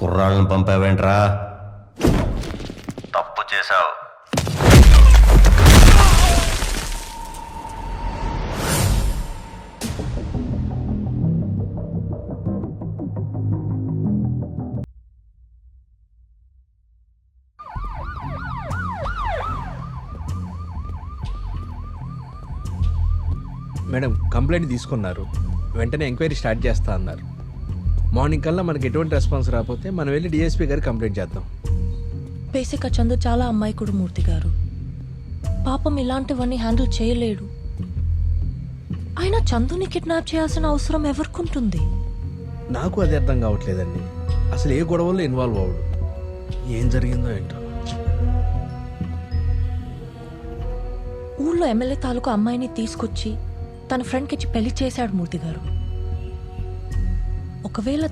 కుర్రాళ్ళని పంపావేంట్రా? తప్పు చేశావు. Madam complaint తీసుకున్నారు. వెంటనే ఎంక్వైరీ స్టార్ట్ చేస్తా అన్నారు. మార్నింగ్ కల్లా మనకి ఎటువంటి రెస్పాన్స్ రాకపోతే మనం వెళ్ళి డిఎస్పీ గారికి కంప్లైంట్ చేద్దాం. బేసిక్గా చందు చాలా అమ్మాయికుడు మూర్తి గారు. పాపం ఇలాంటివన్నీ హ్యాండిల్ చేయలేడు. అయినా చందుని కిడ్నాప్ చేయాల్సిన అవసరం ఎవరికుంటుంది? నాకు అది అర్థం కావట్లేదండి. అసలు ఏ గొడవల్లో ఇన్వాల్వ్ అవ్వడు. ఏం జరిగిందో ఏంటో. ఊళ్ళో ఎమ్మెల్యే తాలూకు అమ్మాయిని తీసుకొచ్చి తన ఫ్రెండ్కి ఇచ్చి పెళ్ళి చేశాడు మూర్తి గారు. ఒకవేళ